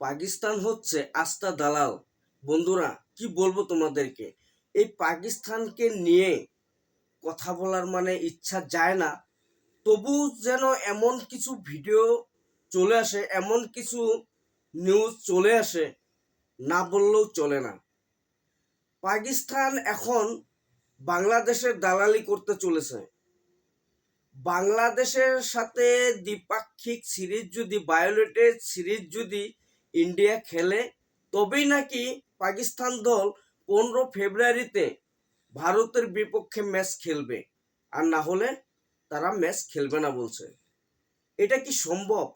পাকিস্তান হচ্ছে আস্থা দালাল। বন্ধুরা, কি বলব তোমাদেরকে? এই পাকিস্তানকে নিয়ে কথা বলার মানে ইচ্ছা যায় না। তবু যেন এমন কিছু ভিডিও চলে আসে, এমন কিছু নিউজ চলে আসে, না বললেও চলে না। পাকিস্তান এখন বাংলাদেশের দালালি করতে চলেছে। বাংলাদেশের সাথে দ্বিপাক্ষিক সিরিজ যদি বায়োলেটেড সিরিজ যদি ইন্ডিয়া খেলে, তবেই নাকি পাকিস্তান দল পনেরো ফেব্রুয়ারিতে ভারতের বিপক্ষে ম্যাচ খেলবে। আর না হলে তারা ম্যাচ খেলবে না বলছে। এটা কি সম্ভব?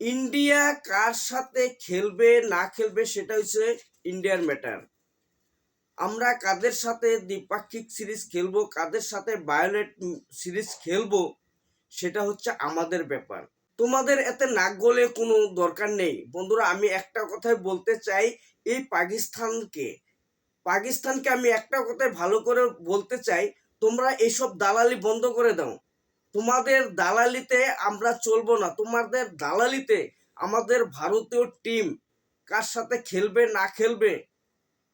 ইন্ডিয়া কার সাথে খেলবে, না খেলবে সেটা হচ্ছে ইন্ডিয়ার ম্যাটার। আমরা কাদের সাথে দ্বিপাক্ষিক সিরিজ খেলব, কাদের সাথে বায়োলেট সিরিজ খেলব, সেটা হচ্ছে আমাদের ব্যাপার। তোমাদের এতে নাক গলে কোনো দরকার নেই। বন্ধুরা, আমি একটা কথাই বলতে চাই এই পাকিস্তানকে। পাকিস্তানকে আমি একটা কথাই ভালো করে বলতে চাই, তোমরা এইসব দালালি বন্ধ করে দাও। তোমাদের দালালিতে আমরা চলবো না। তোমাদের দালালিতে আমাদের ভারতীয় টিম কার সাথে খেলবে, না খেলবে,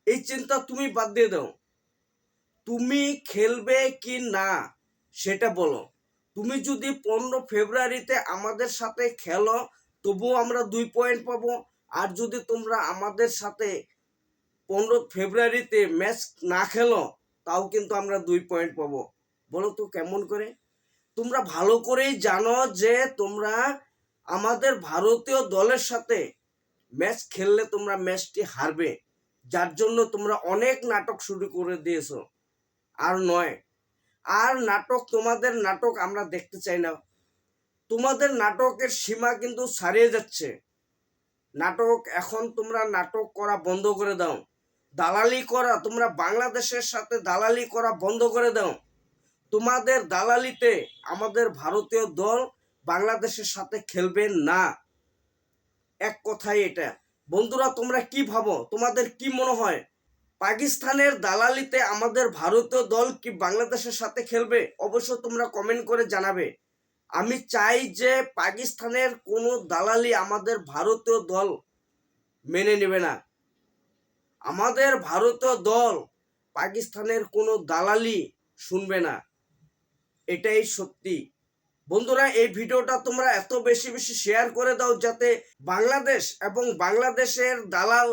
এই চিন্তা তুমি বাদ দিয়ে দাও। তুমি খেলবে কি না, সেটা বলো। তুমি যদি পনেরো ফেব্রুয়ারিতে আমাদের সাথে খেলো, তবুও আমরা দুই পয়েন্ট পাবো। আর যদি তোমরা আমাদের সাথে পনেরো ফেব্রুয়ারিতে ম্যাচ না খেলো, তাও কিন্তু আমরা দুই পয়েন্ট পাবো। বলো তো কেমন করে? তোমরা ভালো করেই জানো যে তোমরা আমাদের ভারতীয় দলের সাথে ম্যাচ খেললে তোমরা ম্যাচটি হারবে। যার জন্য তোমরা অনেক নাটক শুরু করে দিয়েছ। আর নয় আর নাটক, তোমাদের নাটক আমরা দেখতে চাই না। তোমাদের নাটকের সীমা কিন্তু ছাড়িয়ে যাচ্ছে। নাটক, এখন তোমরা নাটক করা বন্ধ করে দাও। দালালি করা, তোমরা বাংলাদেশের সাথে দালালি করা বন্ধ করে দাও। তোমাদের দালালিতে আমাদের ভারতীয় দল বাংলাদেশের সাথে খেলবে না। এক কথাই এটা। বন্ধুরা, তোমরা কি ভাবো? তোমাদের কি মনে হয়? পাকিস্তানের দালালিতে আমাদের ভারতীয় দল কি বাংলাদেশের সাথে খেলবে? অবশ্য তোমরা কমেন্ট করে জানাবে। আমি চাই যে পাকিস্তানের কোনো দালালি আমাদের ভারতীয় দল মেনে নেবে না। আমাদের ভারতীয় দল পাকিস্তানের কোনো দালালি শুনবে না। এটাই সত্যি। বন্ধুরা, এই ভিডিওটা তোমরা এত বেশি বেশি শেয়ার করে দাও যাতে বাংলাদেশ এবং বাংলাদেশের দালাল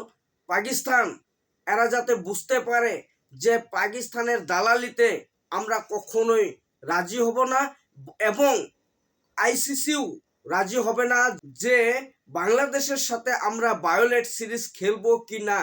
পাকিস্তান এরা যাতে বুঝতে পারে যে পাকিস্তানের দালালিতে আমরা কখনোই রাজি হব না এবং আইসিসিও রাজি হবে না যে বাংলাদেশের সাথে আমরা বায়োলেট সিরিজ খেলব কি না